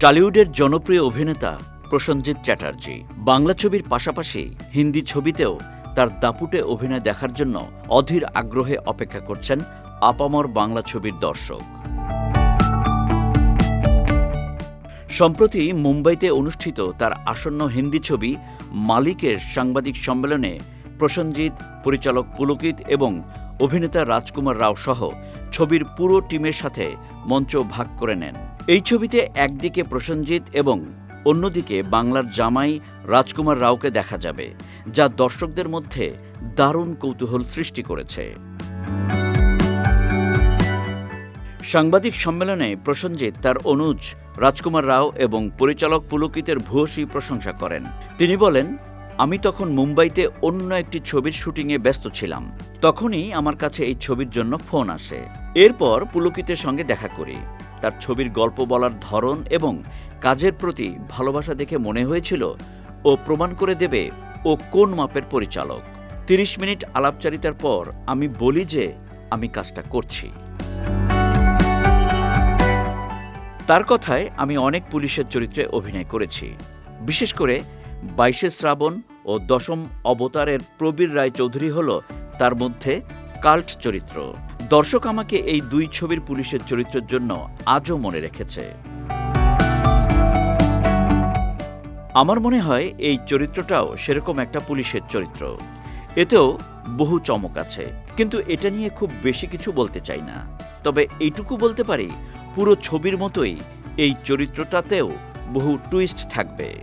টলিউডের জনপ্রিয় অভিনেতা প্রসেনজিৎ চ্যাটার্জি বাংলা ছবির পাশাপাশি হিন্দি ছবিতেও তার দাপুটে অভিনয় দেখার জন্য অধীর আগ্রহে অপেক্ষা করছেন আপামর বাংলা ছবির দর্শক। সম্প্রতি মুম্বাইতে অনুষ্ঠিত তার আসন্ন হিন্দি ছবি মালিকের সাংবাদিক সম্মেলনে প্রসেনজিৎ, পরিচালক পুলকিত এবং অভিনেতা রাজকুমার রাও সহ ছবির পুরো টিমের সাথে মঞ্চ ভাগ করে নেন। এই ছবিতে একদিকে প্রসেনজিৎ এবং অন্যদিকে বাংলার জামাই রাজকুমার রাওকে দেখা যাবে, যা দর্শকদের মধ্যে দারুণ কৌতূহল সৃষ্টি করেছে। সাংবাদিক সম্মেলনে প্রসেনজিৎ তার অনুজ, রাজকুমার রাও এবং পরিচালক পুলকিতের ভূয়সী প্রশংসা করেন। তিনি বলেন, আমি তখন মুম্বাইতে অন্য একটি ছবির শুটিংয়ে ব্যস্ত ছিলাম। তখনই আমার কাছে এই ছবির জন্য ফোন আসে। এরপর পুলকিতের সঙ্গে দেখা করি। তার ছবির গল্প বলার ধরন এবং কাজের প্রতি ভালোবাসা দেখে মনে হয়েছিল ও প্রমাণ করে দেবে ও কোন মাপের পরিচালক। তিরিশ মিনিট আলাপচারিতার পর আমি বলি যে আমি কাজটা করছি। তার কথায় আমি অনেক পুলিশের চরিত্রে অভিনয় করেছি। বিশেষ করে বাইশে শ্রাবণ ও দশম অবতারের প্রবীর রায় চৌধুরী হল তার মধ্যে কাল্ট চরিত্র। দর্শক আমাকে এই দুই ছবির পুলিশের চরিত্রের জন্য আজও মনে রেখেছে। আমার মনে হয় এই চরিত্রটাও সেরকম একটা পুলিশের চরিত্র। এতেও বহু চমক আছে। কিন্তু এটা নিয়ে খুব বেশি কিছু বলতে চাই না। তবে এইটুকু বলতে পারি, পুরো ছবির মতোই এই চরিত্রটাতেও বহু টুইস্ট থাকবে।